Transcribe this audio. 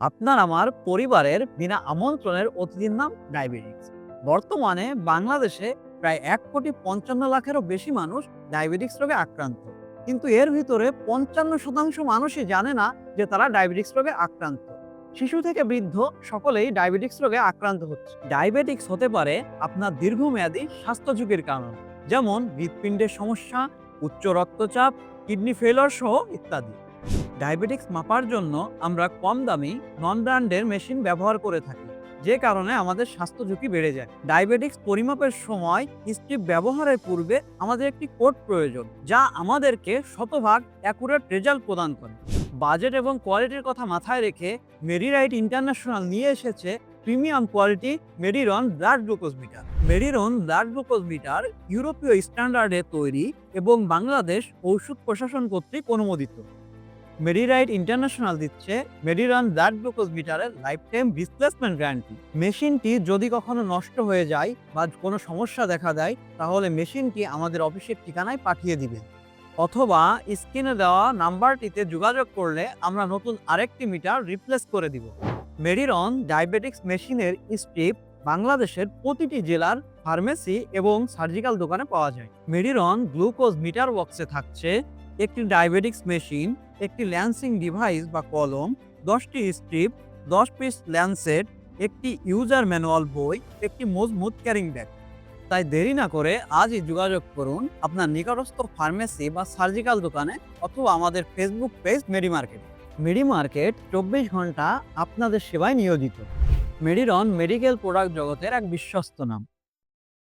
আপনার আমার পরিবারের বিনা আমন্ত্রণের অতিথির নাম ডায়াবেটিক্স। বর্তমানে বাংলাদেশে প্রায় এক কোটি পঞ্চান্ন লাখেরও বেশি মানুষ ডায়াবেটিক্স রোগে আক্রান্ত। কিন্তু এর ভিতরে পঞ্চান্ন শতাংশ মানুষই জানে না যে তারা ডায়াবেটিক্স রোগে আক্রান্ত। শিশু থেকে বৃদ্ধ সকলেই ডায়াবেটিক্স রোগে আক্রান্ত হচ্ছে। ডায়াবেটিক্স হতে পারে আপনার দীর্ঘমেয়াদী স্বাস্থ্য ঝুঁকির কারণ, যেমন হৃৎপিণ্ডের সমস্যা, উচ্চ রক্তচাপ, কিডনি ফেলর সহ ইত্যাদি। ডায়াবেটিক্স মাপার জন্য আমরা কম দামি নন ব্র্যান্ডের মেশিন ব্যবহার করে থাকি, যে কারণে আমাদের স্বাস্থ্য ঝুঁকি বেড়ে যায়। ডায়াবেটিক্স পরিমাপের সময় স্ট্রিপ ব্যবহারের পূর্বে আমাদের একটি কোড প্রয়োজন, যা আমাদেরকে শতভাগ অ্যাকুরেট রেজাল্ট প্রদান করে। বাজেট এবং কোয়ালিটির কথা মাথায় রেখে মেরিরাইট ইন্টারন্যাশনাল নিয়ে এসেছে প্রিমিয়াম কোয়ালিটি মেরিরন ব্লাড গ্লুকোজ মিটার। মেরিরন ব্লাড গ্লুকোজ মিটার ইউরোপীয় স্ট্যান্ডার্ডে তৈরি এবং বাংলাদেশ ঔষধ প্রশাসন কর্তৃক অনুমোদিত। মেডিরাইট ইন্টারন্যাশনাল দিচ্ছে মেডিরান ব্লাড গ্লুকোজ মিটারের লাইফ টাইম রিপ্লেসমেন্ট গ্যারান্টি মেশিনটি যদি কখনো নষ্ট হয়ে যায় বা কোনো সমস্যা দেখা দেয়, তাহলে মেশিনটি আমাদের অফিসের ঠিকানায় পাঠিয়ে দিবেন অথবা স্ক্রিনে দেওয়া নাম্বারটিতে যোগাযোগ করলে আমরা নতুন আরেকটি মিটার রিপ্লেস করে দিব। মেডিরন ডায়াবেটিক্স মেশিনের স্ট্রিপ বাংলাদেশের প্রতিটি জেলার ফার্মেসি এবং সার্জিক্যাল দোকানে পাওয়া যায়। মেডিরন গ্লুকোজ মিটার বক্সে থাকছে একটি ডায়াবেটিক্স মেশিন, একটি ল্যান্সিং ডিভাইস বা কলম, দশটি স্ট্রিপ, দশ পিস ল্যান্সেট, একটি ইউজার ম্যানুয়াল বই, একটি মজবুত ক্যারিং ব্যাগ। তাই দেরি না করে আজই যোগাযোগ করুন আপনার নিকটস্থ ফার্মেসি বা সার্জিক্যাল দোকানে অথবা আমাদের Facebook page Medi Market. Medi Market চব্বিশ ঘণ্টা আপনাদের সেবায় নিয়োজিত। মেডিরন মেডিকেল প্রোডাক্ট জগতের এক বিশ্বস্ত নাম।